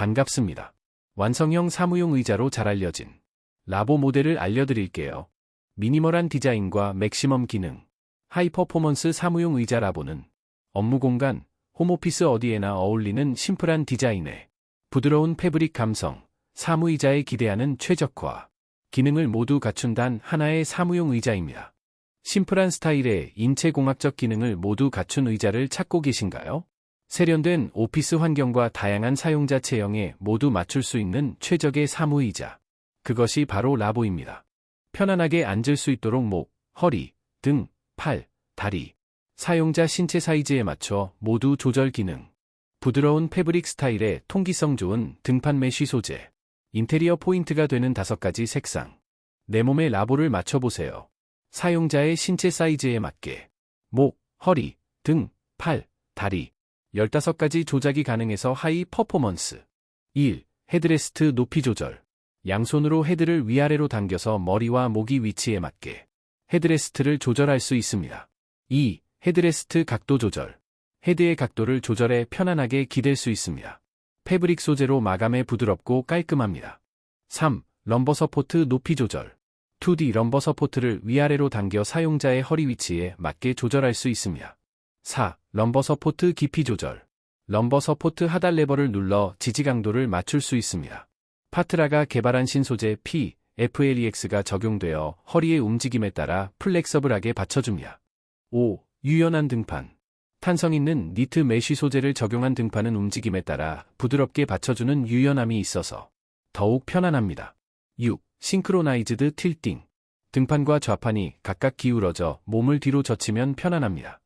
반갑습니다. 완성형 사무용 의자로 잘 알려진 라보 모델을 알려드릴게요. 미니멀한 디자인과 맥시멈 기능, 하이 퍼포먼스 사무용 의자 라보는 업무 공간, 홈오피스 어디에나 어울리는 심플한 디자인에 부드러운 패브릭 감성, 사무의자에 기대하는 최적화, 기능을 모두 갖춘 단 하나의 사무용 의자입니다. 심플한 스타일의 인체공학적 기능을 모두 갖춘 의자를 찾고 계신가요? 세련된 오피스 환경과 다양한 사용자 체형에 모두 맞출 수 있는 최적의 사무의자. 그것이 바로 라보입니다. 편안하게 앉을 수 있도록 목, 허리, 등, 팔, 다리, 사용자 신체 사이즈에 맞춰 모두 조절 기능. 부드러운 패브릭 스타일의 통기성 좋은 등판 메쉬 소재. 인테리어 포인트가 되는 다섯 가지 색상. 내 몸에 라보를 맞춰보세요. 사용자의 신체 사이즈에 맞게. 목, 허리, 등, 팔, 다리, 15가지 조작이 가능해서 하이 퍼포먼스. 1. 헤드레스트 높이 조절. 양손으로 헤드를 위아래로 당겨서 머리와 목이 위치에 맞게 헤드레스트를 조절할 수 있습니다. 2. 헤드레스트 각도 조절. 헤드의 각도를 조절해 편안하게 기댈 수 있습니다. 패브릭 소재로 마감해 부드럽고 깔끔합니다. 3. 럼버 서포트 높이 조절. 2D 럼버 서포트를 위아래로 당겨 사용자의 허리 위치에 맞게 조절할 수 있습니다. 4. 럼버 서포트 깊이 조절. 럼버 서포트 하단 레버를 눌러 지지 강도를 맞출 수 있습니다. 파트라가 개발한 신소재 P, FLEX가 적용되어 허리의 움직임에 따라 플렉서블하게 받쳐줍니다. 5. 유연한 등판. 탄성 있는 니트 메쉬 소재를 적용한 등판은 움직임에 따라 부드럽게 받쳐주는 유연함이 있어서 더욱 편안합니다. 6. 싱크로나이즈드 틸팅. 등판과 좌판이 각각 기울어져 몸을 뒤로 젖히면 편안합니다.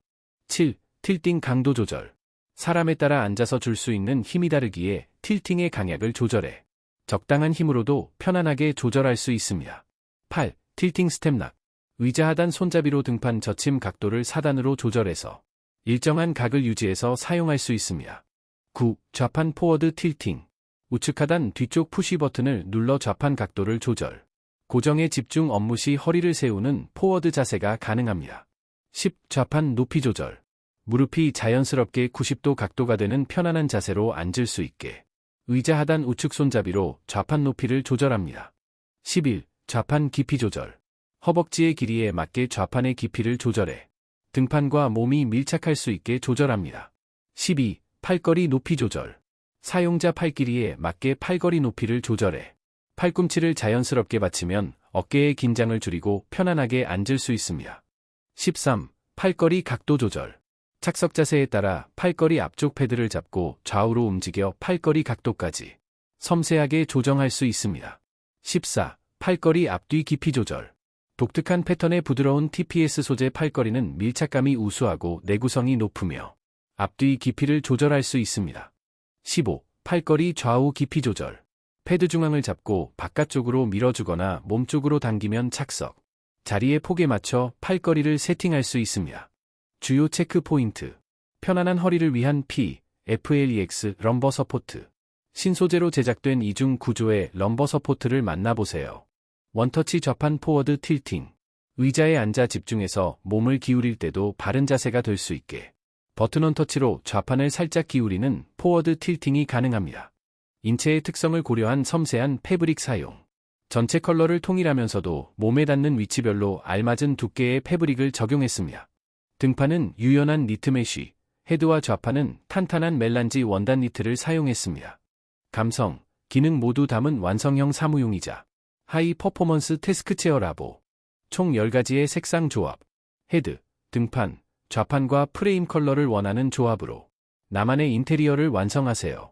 7. 틸팅 강도 조절. 사람에 따라 앉아서 줄 수 있는 힘이 다르기에 틸팅의 강약을 조절해 적당한 힘으로도 편안하게 조절할 수 있습니다. 8. 틸팅 스텝락. 의자 하단 손잡이로 등판 젖힘 각도를 사단으로 조절해서 일정한 각을 유지해서 사용할 수 있습니다. 9. 좌판 포워드 틸팅. 우측 하단 뒤쪽 푸시 버튼을 눌러 좌판 각도를 조절. 고정에 집중 업무 시 허리를 세우는 포워드 자세가 가능합니다. 10. 좌판 높이 조절. 무릎이 자연스럽게 90도 각도가 되는 편안한 자세로 앉을 수 있게 의자 하단 우측 손잡이로 좌판 높이를 조절합니다. 11. 좌판 깊이 조절. 허벅지의 길이에 맞게 좌판의 깊이를 조절해 등판과 몸이 밀착할 수 있게 조절합니다. 12. 팔걸이 높이 조절. 사용자 팔 길이에 맞게 팔걸이 높이를 조절해 팔꿈치를 자연스럽게 받치면 어깨의 긴장을 줄이고 편안하게 앉을 수 있습니다. 13. 팔걸이 각도 조절. 착석 자세에 따라 팔걸이 앞쪽 패드를 잡고 좌우로 움직여 팔걸이 각도까지 섬세하게 조정할 수 있습니다. 14. 팔걸이 앞뒤 깊이 조절. 독특한 패턴의 부드러운 TPS 소재 팔걸이는 밀착감이 우수하고 내구성이 높으며 앞뒤 깊이를 조절할 수 있습니다. 15. 팔걸이 좌우 깊이 조절. 패드 중앙을 잡고 바깥쪽으로 밀어주거나 몸쪽으로 당기면 착석. 자리의 폭에 맞춰 팔걸이를 세팅할 수 있습니다. 주요 체크 포인트. 편안한 허리를 위한 P, FLEX 럼버 서포트. 신소재로 제작된 이중 구조의 럼버 서포트를 만나보세요. 원터치 좌판 포워드 틸팅. 의자에 앉아 집중해서 몸을 기울일 때도 바른 자세가 될 수 있게. 버튼 원터치로 좌판을 살짝 기울이는 포워드 틸팅이 가능합니다. 인체의 특성을 고려한 섬세한 패브릭 사용. 전체 컬러를 통일하면서도 몸에 닿는 위치별로 알맞은 두께의 패브릭을 적용했습니다. 등판은 유연한 니트 메쉬, 헤드와 좌판은 탄탄한 멜란지 원단 니트를 사용했습니다. 감성, 기능 모두 담은 완성형 사무용이자 하이 퍼포먼스 테스크 체어 라보. 총 10가지의 색상 조합, 헤드, 등판, 좌판과 프레임 컬러를 원하는 조합으로 나만의 인테리어를 완성하세요.